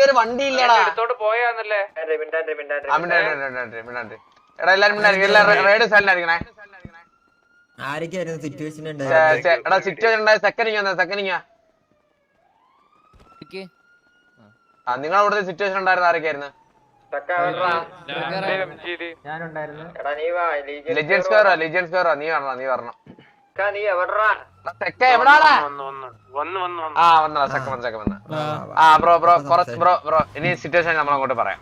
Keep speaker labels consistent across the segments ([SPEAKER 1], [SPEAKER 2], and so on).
[SPEAKER 1] വണ്ടി ഒരു വണ്ടി ഇല്ലടാ
[SPEAKER 2] എടുത്തോണ്ട് പോയാന്നല്ലേ?
[SPEAKER 1] ആ, മിണ്ടാണ്ട്, മിണ്ടാണ്ട്, മിണ്ടാണ്ട്, മിണ്ടാണ്ട്. എടാ എല്ലാരും മിണ്ടായിരിക്കും എല്ലാരും റേഡ് സൈഡിലായിരിക്കണേ
[SPEAKER 3] ആരൊക്കെയായിരുന്നു സിറ്റുവേഷൻ
[SPEAKER 1] എടാ സിറ്റുവേഷൻ ഉണ്ടായ സെക്കൻഡിങ് സെക്കൻഡിങ് ആ നിങ്ങളെ അവിടുത്തെ സിറ്റുവേഷൻ ഉണ്ടായിരുന്ന ആരൊക്കെയായിരുന്നു? ലെജൻസ് സ്ക്വയറോ ലെജൻസ് സ്ക്വയറോ നീ വരണം നീ വരണം. നീ എവിടാടാ? ആ വന്നോ സെക്ക വന്ന സെക്ക വന്ന. ആ ബ്രോ ബ്രോ കുറച്ച് ബ്രോ ബ്രോ ഇനി സിറ്റുവേഷൻ നമ്മൾ അങ്ങോട്ട് പറയാം.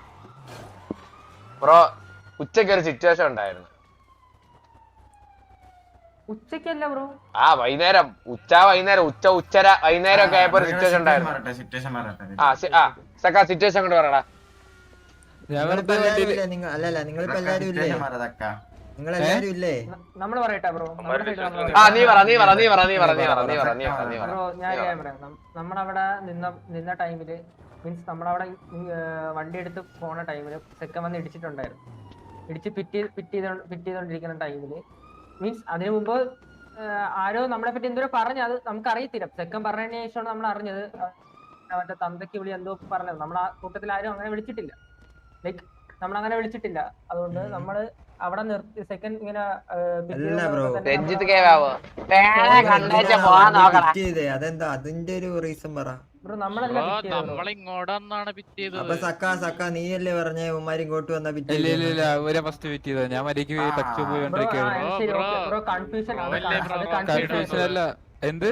[SPEAKER 1] ബ്രോ ഉച്ചയ്ക്ക് ഒരു സിറ്റുവേഷൻ ഉണ്ടായിരുന്നു.
[SPEAKER 4] ഉച്ചക്കല്ല ബ്രോ.
[SPEAKER 1] ആ വൈകുന്നേരം ഉച്ച വൈകുന്നേരം ഉച്ച ഉച്ചര വൈകുന്നേരം ഒക്കെ ആയപ്പോ സിറ്റുവേഷൻ ഉണ്ടായിരുന്നു. ആ ആ സെക്ക സിറ്റുവേഷൻ കൊണ്ട് പറയടാ.
[SPEAKER 3] അല്ലല്ല നിങ്ങളിപ്പോ എല്ലാരും ഇല്ലേ? ഇല്ലേ?
[SPEAKER 4] നമ്മൾ പറയട്ടെ ബ്രോ.
[SPEAKER 1] ആ നീ പറ നീ പറ നീ പറ നീ പറ നീ പറ നീ പറ നീ പറ നീ പറ.
[SPEAKER 4] ബ്രോ ഞാൻ ഒരു കാര്യം പറയാം നം- നമ്മളവിടെ നിന്ന നിന്ന ടൈമിൽ മീൻസ് നമ്മളവിടെ വണ്ടി എടുത്ത് പോണ ടൈമിൽ സെക്കൻ വന്ന് ഇടിച്ചിട്ടുണ്ടായിരുന്നു. ഇടിച്ച് പിറ്റ് പിറ്റ് ചെയ്തോ പിറ്റ് ചെയ്തോണ്ടിരിക്കുന്ന ടൈമിൽ മീൻസ് അതിനു മുമ്പ് ആരോ നമ്മളെ പറ്റി എന്തോ പറഞ്ഞു അത് നമുക്ക് അറിയത്തില്ല സെക്കൻ പറഞ്ഞതിന് ശേഷമാണ് നമ്മൾ അറിഞ്ഞത്. മറ്റേ തന്തയ്ക്ക് വിളി എന്തോ പറഞ്ഞത്. നമ്മൾ ആ കൂട്ടത്തിൽ ആരും അങ്ങനെ വിളിച്ചിട്ടില്ല. ലൈക്ക് നമ്മൾ അങ്ങനെ വിളിച്ചിട്ടില്ല. അതുകൊണ്ട് നമ്മൾ അവിടെ നിർത്തി സെക്കൻഡ് ഇങ്ങനെ
[SPEAKER 1] രഞ്ജിത്ത് കേവാവോ കണ്ടേച്ച നോക്കടാ
[SPEAKER 3] അതെന്താ അതിന്റെ ഒരു റീസൺ പറ. അപ്പൊ സക്ക സക്ക നീയല്ലേ ഇങ്ങോട്ട് വന്ന
[SPEAKER 5] ഇല്ല ഇല്ല ഇല്ല. ഫസ്റ്റ് ഞാൻ ടച്ച്
[SPEAKER 4] കൺഫ്യൂഷൻ
[SPEAKER 5] അല്ല. എന്ത്?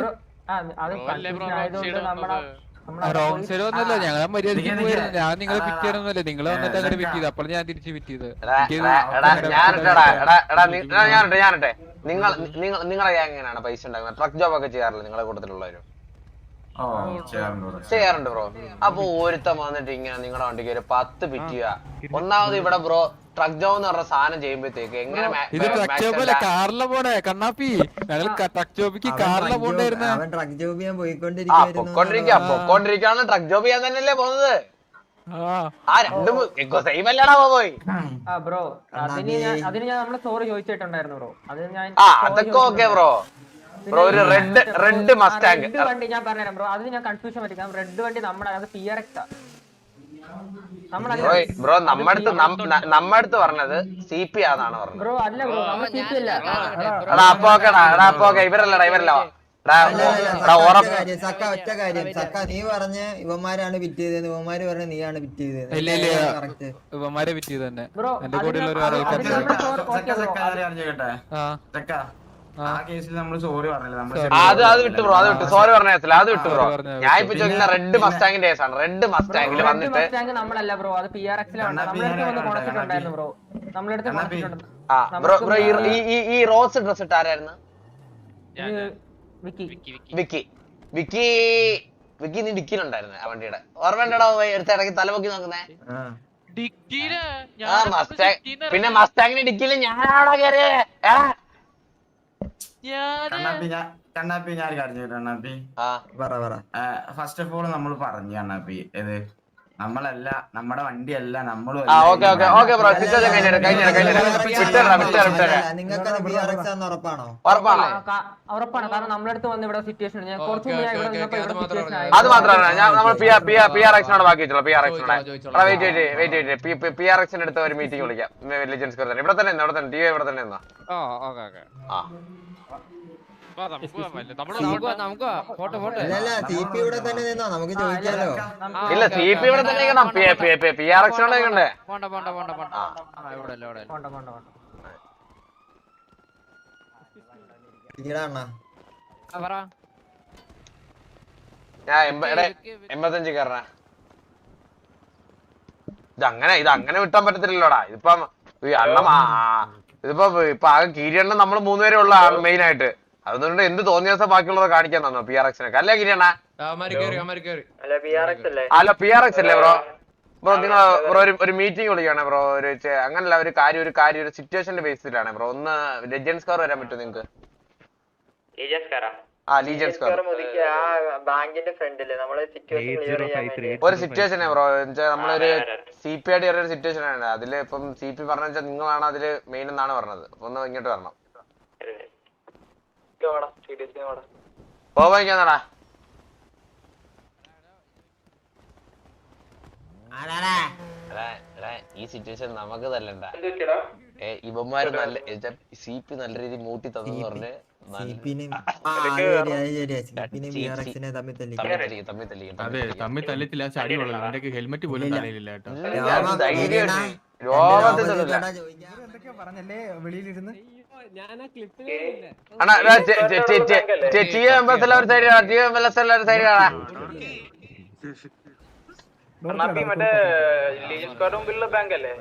[SPEAKER 4] അത്
[SPEAKER 5] റോങ് സൈഡ് ഒന്നുമല്ല
[SPEAKER 6] ഞങ്ങളെ മര്യാദയ്ക്ക്
[SPEAKER 5] പോയിരുന്നു ഞാൻ നിങ്ങളെ പിറ്റിയായിരുന്നല്ലേ നിങ്ങൾ വന്നിട്ട് അങ്ങനെ പിറ്റിയത് അപ്പോൾ ഞാൻ തിരിച്ച്
[SPEAKER 1] പിറ്റിയത് ഞാനുണ്ട് ഞാനുണ്ട്. നിങ്ങൾ നിങ്ങൾ നിങ്ങളെ എങ്ങനെയാണ് പൈസ ഉണ്ടാക്കുന്നത്. ട്രക്ക് ജോബ് ഒക്കെ ചെയ്യാറില്ല നിങ്ങളെ കൂട്ടത്തിലുള്ളവരും?
[SPEAKER 6] ചെയ്യാറുണ്ട്
[SPEAKER 1] ബ്രോ. അപ്പൊ ഒരുത്തൻ വന്നിട്ട് ഇങ്ങനെ നിങ്ങളുടെ വണ്ടിക്ക് ഒരു പത്ത് പിറ്റുക ഒന്നാമത് ഇവിടെ ബ്രോ ട്രക്ക് ജോബ് എന്ന് പറഞ്ഞ സാധനം ചെയ്യുമ്പോഴത്തേക്ക് എങ്ങനെ
[SPEAKER 5] ഇത് ട്രക്ക്
[SPEAKER 1] ജോബല്ല?
[SPEAKER 5] കാറിലെ പോണേ കണ്ണാപ്പി. ഞങ്ങൾ ട്രക്ക് ജോബിക്ക് കാറിലെ പോണ്ടായിരുന്നു.
[SPEAKER 3] അവൻ ട്രക്ക് ജോബ് പോയിക്കൊണ്ടിരിക്കുന്നു
[SPEAKER 1] പൊക്കോണ്ടിരിക്കുക പൊക്കോണ്ടിരിക്കാണ് ട്രക്ക് ജോബ് ചെയ്യാൻ തന്നെയല്ലേ പോകുന്നത്.
[SPEAKER 5] ആ.
[SPEAKER 1] രണ്ടും സെയിം അല്ലടാ പോയി
[SPEAKER 4] ആ ബ്രോ അതിന് ഞാൻ അതിന് ഞാൻ നമ്മളെ സോറി ചോദിച്ചിട്ടുണ്ടായിരുന്നു ബ്രോ. അത് ഞാൻ
[SPEAKER 1] അതൊക്കെ ഓക്കെ ബ്രോ. ബ്രോ ഒരു റെഡ് റെഡ് മസ്റ്റാങ്
[SPEAKER 4] വണ്ടി? ഞാൻ പറഞ്ഞുതരാം ബ്രോ അത് ഞാൻ കൺഫ്യൂഷൻ പറ്റിക്കാം. റെഡ് വണ്ടി നമ്മുടെ അത് പി ആർ എക്സ്
[SPEAKER 1] ബ്രോ നമ്മടുത്ത് നമ്മടുത്ത് പറഞ്ഞത് സി പി ആണെന്നാണ് പറഞ്ഞത്.
[SPEAKER 4] ബ്രോ അല്ല ബ്രോ നമ്മൾ സി പി അല്ല.
[SPEAKER 1] എടാ അപ്പൊ ഓക്കെടാ എടാ അപ്പൊ ഓക്കെ ഇവരല്ലടാ ഇവരല്ലോ
[SPEAKER 3] സക്ക ഒറ്റ കാര്യം, സക്ക ഒറ്റ കാര്യം. സക്ക നീ പറഞ്ഞ ഇവന്മാരാണ് വിറ്റ് ചെയ്തത് ഇവന്മാര് പറഞ്ഞ നീയാണ് വിറ്റ് ചെയ്തത്
[SPEAKER 5] ഇല്ല, ഇല്ല. ഇവന്മാരെ വിറ്റ് ചെയ്ത് തന്നെ
[SPEAKER 4] ബ്രോ
[SPEAKER 5] എന്റെ കൂടെ ഒരു
[SPEAKER 4] അതിന്
[SPEAKER 1] അത് അത് വിട്ടു ബ്രോ അത് വിട്ടു. സോറി പറഞ്ഞ കേസില്ല അത് വിട്ടു ബ്രോ. ഞാൻ ഇപ്പൊ ചോദിക്കുന്ന റെഡ് മസ്റ്റാങ്ങിന്റെ കേസാണ്. റെഡ് മസ്റ്റാങ്ങിൽ വന്നിട്ട്
[SPEAKER 4] ബ്രോ ബ്രോ.
[SPEAKER 1] ഈ റോസ് ഡ്രസ് ഇട്ട് ആരായിരുന്നു?
[SPEAKER 4] വിക്കി.
[SPEAKER 7] വിക്കി വിക്കി.
[SPEAKER 1] നീ ഡിക്കിലുണ്ടായിരുന്നു ആ വണ്ടിയുടെ. ഓർമ്മയുണ്ടോ എടുത്ത് ഇടയ്ക്ക് തലപൊക്കി നോക്കുന്നേ? പിന്നെ മസ്റ്റാങ്ങിന് ഡിക്കിയിൽ ഞാനാണോ കയറിയേ
[SPEAKER 6] കണ്ണാപ്പി ഞാൻ കണ്ണാപ്പി ഞാൻ കാര്യം കണ്ണാപ്പി?
[SPEAKER 1] ആ.
[SPEAKER 3] പറ പറ.
[SPEAKER 6] ഫസ്റ്റ് ഓഫ് ഓൾ നമ്മൾ പറഞ്ഞു കണ്ണാപ്പി ഇത് നമ്മളല്ല നമ്മുടെ വണ്ടിയല്ല നമ്മളും
[SPEAKER 4] അടുത്ത് വന്ന് സിറ്റുവേഷൻ ഞാൻ
[SPEAKER 1] അത് ഞാൻ നമ്മൾ ബാക്കി വെച്ചോളാം വെയിറ്റ് വെയിറ്റ് വെയിറ്റ് പി ഒരു മീറ്റിംഗ് വിളിക്കാം. ഇവിടെ തന്നെ ഇവിടെ തന്നെ ടി ഇവിടെ തന്നെ
[SPEAKER 3] എന്നാ?
[SPEAKER 1] ഇല്ല സി പി ഇവിടെ തന്നെ പി ആർ എക്സ് എൺപത്തഞ്ച് കയറണ ഇത് അങ്ങനെ ഇത് അങ്ങനെ വിട്ടാൻ പറ്റത്തില്ലല്ലോടാ. ഇതിപ്പം അണ്ണ ഇതിപ്പോ ഇപ്പൊ ആകെ കീരിയണ്ണം നമ്മൾ മൂന്നുപേരെ ഉള്ള മെയിൻ ആയിട്ട്. അതുകൊണ്ട് എന്ത് തോന്നിയ ദിവസം ബാക്കിയുള്ളത് കാണിക്കാൻ തന്നോ പി ആർ എക്സിനൊക്കെ അല്ലേ ഗിരിയണ്ണ അല്ല പി ആർ എക്സ് അല്ലേ? ബ്രോ? ബ്രോ നിങ്ങൾ ബ്രോ ഒരു ഒരു മീറ്റിംഗ് വിളിക്കുകയാണ് ബ്രോ. ഒരു അങ്ങനല്ല ഒരു കാര്യം ഒരു കാര്യം ഒരു സിറ്റുവേഷന്റെ ബേസിലാണ് ബ്രോ. ഒന്ന് ലെജൻസ് കാർ വരാൻ പറ്റുമോ നിങ്ങൾക്ക് ആ?
[SPEAKER 8] ബാങ്കിന്റെ ഫ്രണ്ടിൽ നമ്മൾ സിറ്റുവേഷൻ
[SPEAKER 1] ഒരു സിറ്റുവേഷൻ ബ്രോ. നമ്മളൊരു സി പി ആയിട്ട് ഒരു സിറ്റുവേഷൻ ആണ്. അതിൽ ഇപ്പം സി പി പറഞ്ഞാൽ നിങ്ങളാണ് അതിൽ മെയിൻ എന്നാണ് പറഞ്ഞത്. അപ്പൊ ഒന്ന് ഇങ്ങോട്ട് വരണം. ഈ സിറ്റുവേഷൻ നമുക്ക് തല്ലണ്ട ഇവന്മാര് നല്ല സി പി നല്ല രീതിയിൽ മൂട്ടി തന്നു പറഞ്ഞ്
[SPEAKER 5] ഹെൽമെറ്റ് പോലും തലയിലില്ല
[SPEAKER 1] പറഞ്ഞല്ലേ? വെളിയിലിരുന്ന്?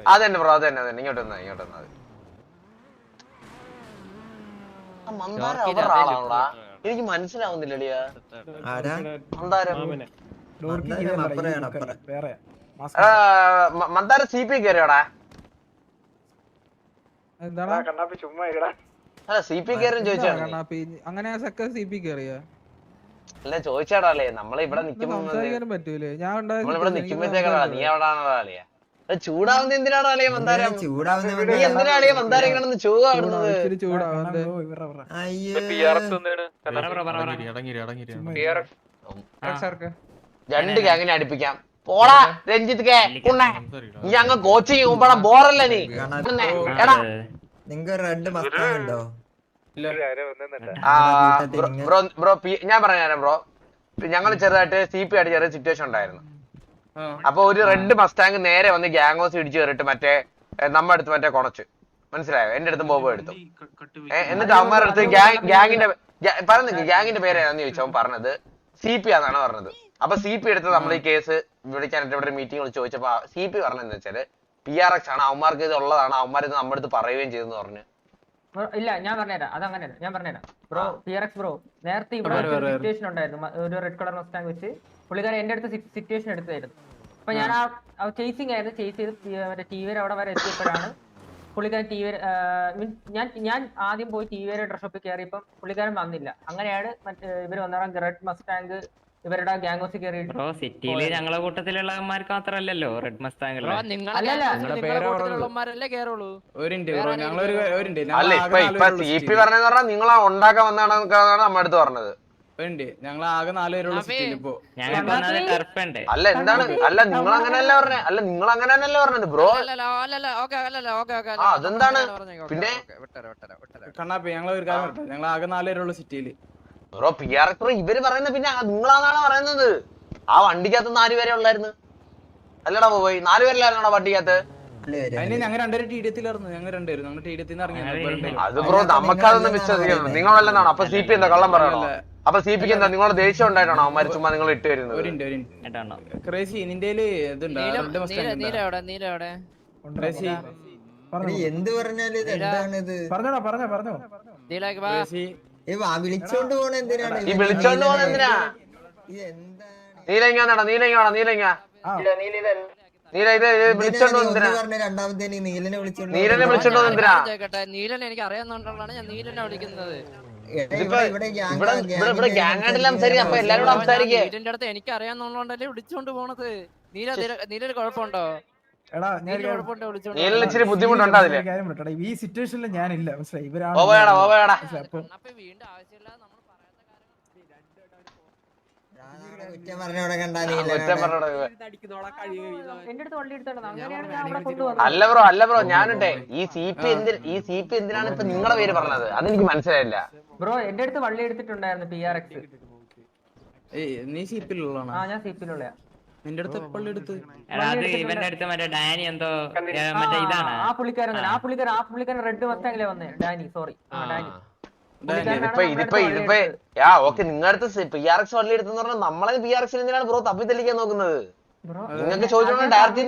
[SPEAKER 1] അതന്നെ ബ്രോ അതന്നെ അതന്നെ ഇങ്ങോട്ട് വന്നാ ഇങ്ങോട്ട് വന്നാ മന്ദാരം ആളാണോടാ എനിക്ക് മനസ്സിലാവുന്നില്ലടിയാ മന്ദാരം സി പി കയറിയോടാ
[SPEAKER 2] എന്താണ്
[SPEAKER 1] അല്ല സി പി കയറി ചോദിച്ചാണ്
[SPEAKER 2] കണ്ണാപ്പി അങ്ങനെ സെക്ക സി പി
[SPEAKER 1] അല്ല ചോദിച്ചാടാലേ നമ്മളെ ഇവിടെ നിക്കുമ്പോ നിക്കുമ്പോഴത്തേക്കാടാ നീ ചൂടാവുന്ന എന്തിനാണോ അളിയ മന്ദാരം? നീ എന്തിനാ അളിയ മന്ദാരം കിടന്ന് ചൂടാവുന്നത് രണ്ട് ഗ്യാങ്ങിനെ അടുപ്പിക്കാം. പോടാ രഞ്ജിത്ത് കേ കുണ്ണേ.
[SPEAKER 5] സംസാരിക്കടാ.
[SPEAKER 1] നീ അങ്ങ് കോച്ചിങ് പോകുമ്പോഴാ ബോറല്ലേ നീ? എടാ
[SPEAKER 3] നിങ്ങക്ക് റെഡ് മസ്താങ് ഉണ്ടോ
[SPEAKER 1] ബ്രോ- ബ്രോ ഞാൻ പറഞ്ഞുതരാം ബ്രോ. ഞങ്ങൾ ചെറുതായിട്ട് സി പി ആയിട്ട് ചെറിയ സിറ്റുവേഷൻ ഉണ്ടായിരുന്നു. അപ്പൊ ഒരു റെഡ് മസ്റ്റാങ് നേരെ വന്ന് ഗ്യാങ്ങോസ് ഇടിച്ചു കയറിട്ട് മറ്റേ നമ്മ അടുത്ത് മറ്റേ കൊണച്ചു. മനസ്സിലായോ? എന്റെ അടുത്തും ബോബോ എടുത്തു. എന്നിട്ട് അവന്മാരുടെ അടുത്ത് ഗ്യാങ് ഗ്യാങ്ങിന്റെ പറഞ്ഞു ഗ്യാങ്ങിന്റെ പേര് ഏതാന്ന് ചോദിച്ചു അവൻ പറഞ്ഞത് സി പി ആണെന്നാണ് പറഞ്ഞത്. അപ്പൊ സി പി എടുത്ത് നമ്മൾ ഈ കേസ് വിളിക്കാനായിട്ട് ഇവിടെ മീറ്റിംഗ് വിളിച്ച് ചോദിച്ചപ്പോ സി പി പറഞ്ഞെന്ന് വെച്ചാൽ പി ആർ എക്സ് ആണ്. അവന്മാർക്ക് ഇത് ഉള്ളതാണ് അവന്മാർ ഇത് നമ്മുടെ അടുത്ത് പറയുകയും ചെയ്തെന്ന് പറഞ്ഞു.
[SPEAKER 4] ഇല്ല ഞാൻ പറഞ്ഞുതരാം. അത് അങ്ങനെയല്ല ഞാൻ പറഞ്ഞുതരാം. Bro P R X bro നേരത്തെ ഇവിടെ സിറ്റുവേഷൻ ഉണ്ടായിരുന്നു. ഒരു റെഡ് കളർ മസ്റ്റാങ് വെച്ച് പുള്ളിക്കാരൻ എന്റെ അടുത്ത് സിറ്റുവേഷൻ എടുത്തായിരുന്നു. അപ്പൊ ഞാൻ ആ. ചേസിങ് ആയിരുന്നു. ചേസ് ചെയ്ത് മറ്റേ ടി വിയുടെ അവിടെ വരെ എത്തിയപ്പോഴാണ് പുള്ളിക്കാരൻ ടി വി ഞാൻ ഞാൻ ആദ്യം പോയി ടി വിയുടെ ഡ്രസ് ഷോപ്പിൽ കയറിയപ്പം പുള്ളിക്കാരൻ വന്നില്ല. അങ്ങനെയാണ് മറ്റേ ഇവർ വന്നേരം റെഡ് മസ്റ്റാങ് ഇവരുടെ ഗ്യാങ് കയറി
[SPEAKER 9] ബ്രോ സിറ്റിയിൽ ഞങ്ങളെ കൂട്ടത്തിലുള്ളവന്മാർക്ക് മാത്രല്ലല്ലോ റെഡ്
[SPEAKER 10] മസ്താങ്ങൾ നിങ്ങളെ. നിങ്ങളെ
[SPEAKER 1] അല്ല ഇപ്പൊ ഇപ്പൊ സി പി പറഞ്ഞെന്ന് പറഞ്ഞാൽ നിങ്ങൾ ഉണ്ടാക്കാൻ വന്നതാണ് നമ്മുടെ അടുത്ത് പറഞ്ഞത്.
[SPEAKER 2] ഞങ്ങൾ ആകെ നാലുപേരുള്ള
[SPEAKER 1] അല്ല എന്താണ്? അല്ല നിങ്ങൾ അങ്ങനെയല്ല പറഞ്ഞത് അല്ല നിങ്ങൾ അങ്ങനെ തന്നെയല്ലേ പറഞ്ഞത് ബ്രോ അതെന്താണ്? പിന്നെ?
[SPEAKER 2] കണ്ണാപ്പി ഞങ്ങൾ ഒരു കാര്യം ഞങ്ങൾ ആകെ നാലുപേരുള്ള സിറ്റിയിൽ
[SPEAKER 1] ബ്രോ പി ആർ എക്സ് ഇവർ പറയുന്നത് പിന്നെ നിങ്ങളാന്നാണ് പറയുന്നത്? ആ വണ്ടിക്കകത്ത് നാലുപേരെ ഉള്ളായിരുന്നു. അല്ലടാ പോയി നാല് പേരിലായിരുന്നോടാ വണ്ടിക്കകത്ത്? അത്. ബ്രോ നമുക്കതൊന്നും വിശ്വസിക്കണം നിങ്ങളല്ലെന്നാണ് അപ്പൊ സി പി എന്താ? കള്ളം പറയണോ? അപ്പൊ സി പിക്ക് എന്താ? നിങ്ങളുടെ ദേഷ്യം ഉണ്ടായിട്ടാണോ? അവന്മാര് ചുമ്മാ നിങ്ങൾ ഇട്ട് വരുന്നത്?
[SPEAKER 2] ക്രേസി നിന്റെ ക്രേസി
[SPEAKER 3] എന്ത് പറഞ്ഞാലും
[SPEAKER 2] പറഞ്ഞോ പറഞ്ഞോ
[SPEAKER 3] വിളിച്ചോണ്ട് പോണ എന്തിനാണ്?
[SPEAKER 1] ഈ വിളിച്ചോണ്ട് പോകുന്നത് എന്തിനാ?
[SPEAKER 3] ഇത് എന്താണ്
[SPEAKER 1] നീലങ്ങ എന്നാടാ നീലങ്ങ. വേണം നീലങ്ങ നീല ഇത്. വിളിച്ചോണ്ട് എന്തിനാ
[SPEAKER 3] രണ്ടാമത്തെ നീലനെ വിളിച്ചോണ്ട്
[SPEAKER 1] നീലനെ വിളിച്ചോണ്ട് എന്തിനാ
[SPEAKER 10] നീലനെ എനിക്ക് അറിയാവുന്നതുകൊണ്ടാണ് ഞാൻ നീലനെ വിളിക്കുന്നത്.
[SPEAKER 3] ഇവിടെ
[SPEAKER 1] അപ്പൊ സംസാരിക്കേ.
[SPEAKER 10] അടുത്ത് എനിക്ക് അറിയാവുന്നതുകൊണ്ടല്ലേ വിളിച്ചോണ്ട് പോണത്. നീല നീലൊരു കുഴപ്പമുണ്ടോ?
[SPEAKER 2] എടാ
[SPEAKER 1] ഇച്ചിരി ബുദ്ധിമുട്ടുണ്ട് അതിൽ?
[SPEAKER 2] കാര്യം പറയട്ടെ ഈ സിറ്റുവേഷനിൽ ഞാനില്ല. മനസ്സിലായി?
[SPEAKER 10] അപ്പൊ
[SPEAKER 4] ഞാൻ
[SPEAKER 1] അല്ല ബ്രോ അല്ല ബ്രോ ഞാനുണ്ട് ഈ സി പി എന്തി ഈ സി പി എന്തിനാണ് ഇപ്പൊ നിങ്ങളുടെ പേര് പറഞ്ഞത്? അതെനിക്ക് മനസ്സിലായില്ല.
[SPEAKER 4] ബ്രോ എന്റെ അടുത്ത് വള്ളി എടുത്തിട്ടുണ്ടായിരുന്നു പി ആർ എക്സ്
[SPEAKER 2] നീ
[SPEAKER 4] ആ ഞാൻ സീപ്പിലുള്ള
[SPEAKER 2] നിന്റെ അടുത്ത് എപ്പോഴും എടുത്ത്
[SPEAKER 9] എടാ അത് ഇവന്റെ അടുത്ത് മറ്റേ ഡാനി എന്തോ മറ്റേ ഇതാണ്.
[SPEAKER 4] ആ പുള്ളിക്കാരൻ ആ പുള്ളിക്കാരൻ ആ പുള്ളിക്കാരൻ റെഡ് മസ്റ്റാങ്ങിലെ വന്നേ? Danny sorry Danny.
[SPEAKER 1] ഇതിപ്പോ ഇതിപ്പോ ഇതിപ്പോ യാ ഓക്കെ നിങ്ങളുടെ അടുത്ത് പി ആർ എക്സ് വള്ളി എടുത്തെന്ന് പറഞ്ഞാൽ നമ്മളെ പി ആർ എക്സിന് എന്തിനാണ് ബ്രോ തപ്പി തെളിക്കാൻ നോക്കുന്നത്.
[SPEAKER 4] ബ്രോ
[SPEAKER 1] നിങ്ങൾക്ക് ചോദിച്ചോണ്ട് ഡയറക്റ്റ്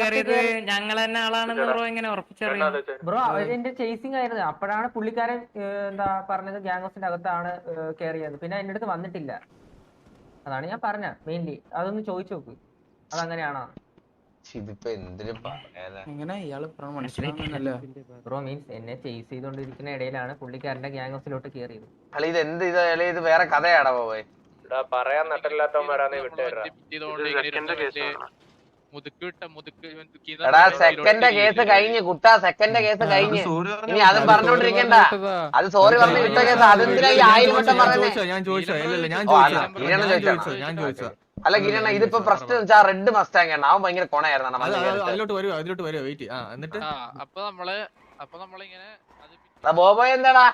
[SPEAKER 9] കയറിയത് ഞങ്ങൾ തന്നെ ആളാണെന്ന് ബ്രോ ഇങ്ങനെ ഉറപ്പിച്ചറിയും.
[SPEAKER 4] ബ്രോ എന്റെ ചേസിങ് ആയിരുന്നു. അപ്പോഴാണ് പുള്ളിക്കാരൻ എന്താ പറഞ്ഞത് ഗ്യാങ്സിന്റെ അകത്താണ് കയറിയത് പിന്നെ എന്റെ അടുത്ത് വന്നിട്ടില്ല. അതാണ് ഞാൻ പറഞ്ഞ മെയിൻലി അതൊന്ന് ചോദിച്ചു നോക്ക്. അതങ്ങനെയാണോ? ബ്രോ മീൻസ് എന്നെ ചേസ് ചെയ്തോണ്ടിരിക്കുന്ന ഇടയിലാണ് പുള്ളിക്കാരന്റെ ഗ്യാങ്സിലോട്ട് കയറിയത്
[SPEAKER 1] അല്ല ഇത് എന്ത് ഇത് അല്ലെ ഇത് വേറെ കഥയാടാ പോയി
[SPEAKER 8] പറയാൻ നട്ടില്ലാത്തവന്മാരാന്നേ വിട്ടുതരാം
[SPEAKER 1] എടാ സെക്കൻഡ് കേസ് കഴിഞ്ഞ് കുട്ടാ സെക്കൻഡ് കേസ് കഴിഞ്ഞ്. ഇനി അതും പറഞ്ഞോണ്ടിരിക്കണ്ട അത് സോറി പറഞ്ഞു വിട്ട കേസ് അതെന്തിനാ ഈ ആയിരം വട്ടം അല്ല,
[SPEAKER 5] ഞാൻ
[SPEAKER 1] ഇനിയാണ്
[SPEAKER 5] ചോദിച്ചോ
[SPEAKER 1] ചോദിച്ചോ.
[SPEAKER 5] ഞാൻ ചോദിച്ചോ
[SPEAKER 1] അല്ല. കിരണ ഇതിപ്പോ പ്രശ്നം വെച്ചാൽ റെഡ് മസ്റ്റാങ് ആണ്. അവൻ ഭയങ്കര കൊണയായിരുന്നു.
[SPEAKER 5] അതിലോട്ട് വരുവോ അതിലോട്ട് വരുവോ വെയിറ്റ് ആ എന്നിട്ട്?
[SPEAKER 7] അപ്പൊ നമ്മൾ അപ്പൊ നമ്മളിങ്ങനെ
[SPEAKER 1] ബോബോ എന്താടാ?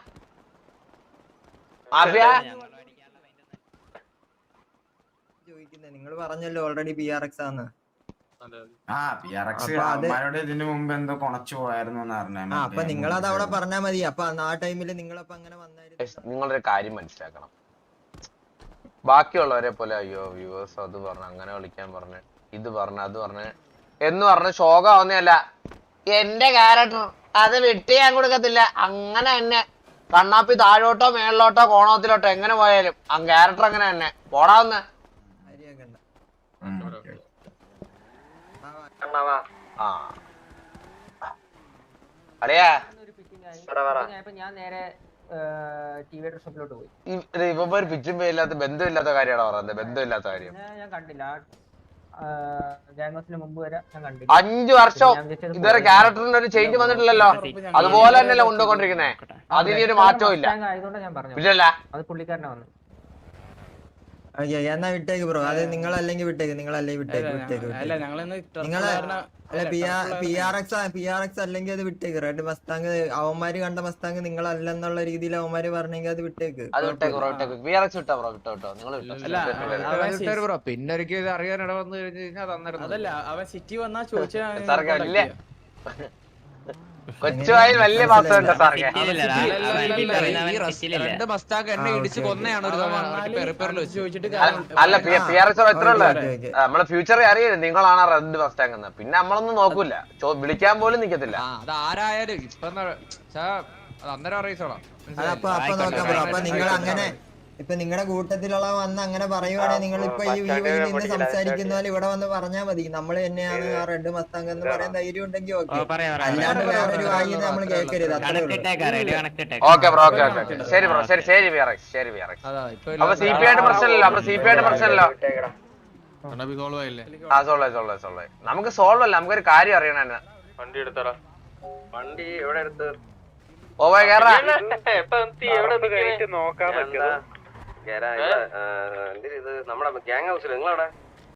[SPEAKER 1] മാഫിയ
[SPEAKER 3] ചോദിക്കുന്നത് നിങ്ങൾ പറഞ്ഞല്ലോ ഓൾറെഡി ബി ആർ എക്സ് ആണ്
[SPEAKER 6] ആ പി ആർ എക്സ്
[SPEAKER 3] അപ്പൊ അത്
[SPEAKER 6] അവന്മാരോട് ഇതിനു മുമ്പ് എന്തോ കൊണച്ചു പോയായിരുന്നു എന്ന്
[SPEAKER 3] ആ
[SPEAKER 6] പറഞ്ഞാണ്
[SPEAKER 3] നിങ്ങൾ അത് അവിടെ പറഞ്ഞാ മതി. അപ്പൊ അന്ന് ആ ടൈമിൽ നിങ്ങളപ്പോ അങ്ങനെ വന്നായിരുന്നു.
[SPEAKER 1] നിങ്ങളൊരു കാര്യം മനസ്സിലാക്കണം. ബാക്കിയുള്ളവരെ പോലെ അയ്യോ വ്യൂവേഴ്സ് അത് പറഞ്ഞു അങ്ങനെ വിളിക്കാൻ പറഞ്ഞു ഇത് പറഞ്ഞു അത് പറഞ്ഞു എന്ന് പറഞ്ഞ് ശോകമാവുന്നതല്ല. എന്റെ ക്യാരക്ടർ അത് വിട്ട് ഞാൻ കൊടുക്കത്തില്ല. അങ്ങനെ തന്നെ. കണ്ണാപ്പി താഴോട്ടോ മേളിലോട്ടോ കോണത്തിലോട്ടോ എങ്ങനെ പോയാലും ആ ക്യാരക്ടർ അങ്ങനെ തന്നെ. പോടാവുന്ന
[SPEAKER 8] അണ്ണാവാ
[SPEAKER 1] ആ.
[SPEAKER 4] ആയപ്പോ ഞാൻ നേരെ ഷോപ്പിലോട്ട് പോയി.
[SPEAKER 1] ഇപ്പൊ ഒരു പിച്ചും പേയില്ലാത്ത ബന്ധമില്ലാത്ത കാര്യമാണ് പറയുന്നത് ബന്ധമില്ലാത്ത കാര്യം.
[SPEAKER 4] ഞാൻ കണ്ടില്ല.
[SPEAKER 1] അഞ്ചു വർഷം ഇതുവരെ ക്യാരക്ടറിന് ഒരു ചേഞ്ച് വന്നിട്ടില്ലല്ലോ. അതുപോലെ തന്നെയല്ലേ കൊണ്ടുപോയിക്കൊണ്ടിരിക്കുന്നേ. അതിനൊരു ഒരു മാറ്റവും ഇല്ല.
[SPEAKER 4] Mustang ഞാൻ പറഞ്ഞു
[SPEAKER 1] ഇല്ലല്ല.
[SPEAKER 4] അത് പുള്ളിക്കാരനെ വന്നു
[SPEAKER 3] എന്നാ വിട്ടേക്ക് ബ്രോ അത് നിങ്ങളല്ലെങ്കിൽ വിട്ടേക്ക് നിങ്ങളല്ലെങ്കിൽ വിട്ടേക്ക് വിട്ടേക്ക്
[SPEAKER 2] അല്ല
[SPEAKER 3] വിട്ടേക്ക്.
[SPEAKER 2] ഞങ്ങളിന്ന്
[SPEAKER 3] അല്ല P R P R X P R X അല്ലെങ്കിൽ അത് വിട്ടേക്ക്. റെഡ് മസ്താങ് അവന്മാര് കണ്ട മസ്താങ് നിങ്ങൾ നിങ്ങളല്ലെന്നുള്ള രീതിയിൽ അവന്മാര് പറഞ്ഞെങ്കിൽ അത് വിട്ടേക്ക്.
[SPEAKER 1] അത് വിട്ടേക്ക് ബ്രോ വിട്ടേക്ക്. വി ആർ എക്സ് വിട്ടോ ബ്രോ വിട്ടോ വിട്ടോ. നിങ്ങൾ
[SPEAKER 2] അല്ല,
[SPEAKER 5] ബ്രോ പിന്നെ ഇത് അറിയാൻ ഇട വന്നു കഴിഞ്ഞ് കഴിഞ്ഞാൽ
[SPEAKER 2] അതല്ല അവൻ സിറ്റി വന്നാ ചോദിച്ചാ
[SPEAKER 1] സാർക്ക് വലിയ കൊച്ചുവായിൽ വലിയ
[SPEAKER 5] രണ്ട് മസ്താക്ക് എന്നെ ഇടിച്ച് കൊന്നയാണ് ഒരു
[SPEAKER 1] അല്ല പി ആർ എസ് എത്ര ഉള്ളത്. നമ്മളെ ഫ്യൂച്ചർ അറിയില്ല നിങ്ങളാണ് റെഡ് മസ്റ്റാങ് എന്ന്. പിന്നെ നമ്മളൊന്നും നോക്കൂല. വിളിക്കാൻ പോലും നിക്കത്തില്ല.
[SPEAKER 5] അത് ആരായാലും ഇപ്പൊ അന്നേരം അറിയിച്ചോളാം.
[SPEAKER 3] അപ്പൊ നിങ്ങൾ അങ്ങനെ ഇപ്പൊ നിങ്ങളുടെ കൂട്ടത്തിലുള്ള വന്ന് അങ്ങനെ പറയുവാണെങ്കിൽ നിങ്ങൾ ഇപ്പൊ ഈ വഴി നിന്ന് സംസാരിക്കുന്ന പോലെ ഇവിടെ വന്ന് പറഞ്ഞാൽ മതി. നമ്മൾ തന്നെയാണ് ആ റെഡ് മസ്താങ് എന്ന് പറയാൻ ധൈര്യം ഉണ്ടെങ്കിൽ ഓക്കെ അല്ലാണ്ട് വേറൊരു വായി നമ്മൾ കേൾക്കരുത്
[SPEAKER 1] okay bro okay okay okay. ശരി ബ്രോ ശരി ശരി ശരി വി ആർ എക്സ്.
[SPEAKER 5] അതാ ഇപ്പൊ
[SPEAKER 1] അപ്പൊ സി പി ആയിട്ട് പ്രശ്നമില്ലല്ലോ അപ്പൊ സി പി ആയിട്ട് പ്രശ്നമില്ലല്ലോ ആ സോൾവ് സോൾവ് സോൾവ് നമുക്ക് സോൾവ് അല്ല നമുക്കൊരു കാര്യം അറിയണ
[SPEAKER 7] വണ്ടി എടുത്തടാ.
[SPEAKER 8] വണ്ടി എവിടെ എടുത്ത്?
[SPEAKER 1] ഓ കേറാ.
[SPEAKER 8] നോക്കാൻ പറ്റുമോ ഇത്? നമ്മുടെ ഗ്യാങ് ഹൗസിൽ നിങ്ങളവിടെ?